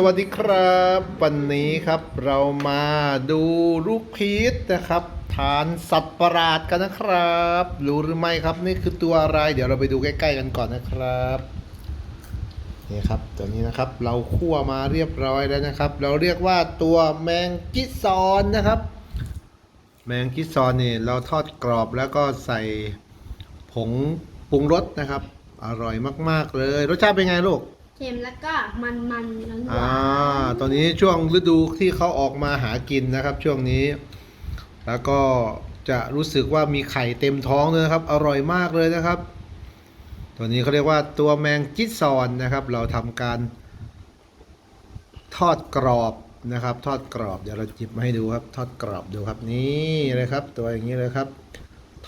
สวัสดีครับ วันนี้ครับเรามาดูลูกพีชนะครับ ฐานสัตว์ประหลาดกันนะครับ รู้หรือไม่ครับนี่คือตัวอะไร เดี๋ยวเราไปดูใกล้ ๆ กันก่อนนะครับนี่ครับตัวนี้นะครับเราคั่วมาเรียบร้อยแล้วนะครับ เราเรียกว่าตัวแมงกิซอนนะครับ แมงกิซอนนี่เราทอดกรอบแล้วก็ใส่ผงปรุงรสนะครับ อร่อยมากๆเลย รสชาติเป็นไงลูก เค็มแล้วก็มันมันหวานหอ่า ตอนนี้ช่วงฤดูที่เขาออกมาหากินนะครับ ช่วงนี้ แล้วก็จะรู้สึกว่ามีไข่เต็มท้องเลยนะครับ อร่อยมากเลยนะครับ ตัวนี้เขาเรียกว่าตัวแมงจิซอนนะครับ เราทำการ ทอดกรอบนะครับ ทอดกรอบเดี๋ยวเราจิบมาให้ดูครับ ทอดกรอบดูครับนี่เลยครับ ตัวอย่างนี้เลยครับ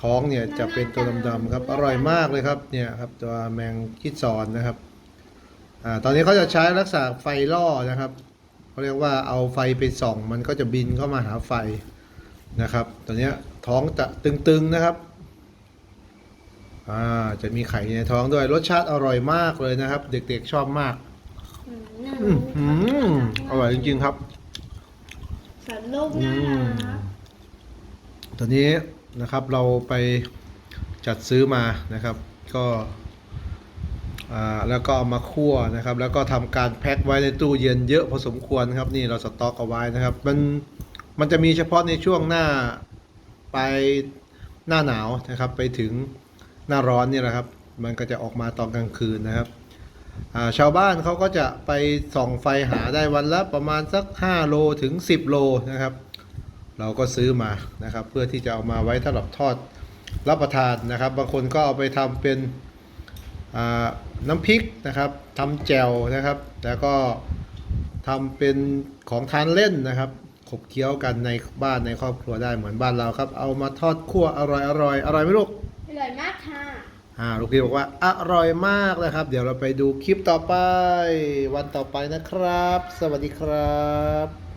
ท้องเนี่ยจะเป็นตัวดำๆครับ อร่อยมากเลยครับเนี่ยครับ ตัวแมงจิซอนนะครับ อ่าตอนนี้เขาจะใช้ลักษณะไฟล่อนะครับเขาเรียกว่าเอาไฟไปส่อง มันก็จะบินเข้ามาหาไฟนะครับตัวเนี้ยท้องจะตึงๆนะครับอ่าจะมีไข่ในท้องด้วยรสชาติอร่อยมากเลยนะครับ เด็กๆชอบมากอืมน่าอืมอืมอร่อยจริงๆครับสัตว์โลกน่ารักตัวนี้นะครับเราไปจัดซื้อมานะครับ ก็อ่า แล้วก็เอามาคั่วนะครับ แล้วก็ทำการแพ็คไว้ในตู้เย็นเยอะพอสมควรครับนี่เราสต็อกเอาไว้นะครับ มันมันจะมีเฉพาะในช่วงหน้าไปหน้าหนาวนะครับ ไปถึงหน้าร้อนนี่แหละครับ มันก็จะออกมาตอนกลางคืนนะครับาชาวบ้านเขาก็จะไปส่องไฟหาได้วันละประมาณสัก 5 โลถึง 10 โลนะครับ เราก็ซื้อมานะครับ เพื่อที่จะเอามาไว้สำหรับทอดรับประทานนะครับ บางคนก็เอาไปทำเป็น น้ำพริกนะครับทำแจ่วนะครับ แล้วก็ทำเป็นของทานเล่นนะครับขบเคี้ยวกันในบ้านในครอบครัวได้เหมือนบ้านเราครับ เอามาทอดคั่วอร่อยอร่อยอร่อยไหมลูกอร่อยมากค่ะอ่าลูกพี่บอกว่าอร่อยมากนะครับ เดี๋ยวเราไปดูคลิปต่อไป วันต่อไปนะครับ สวัสดีครับ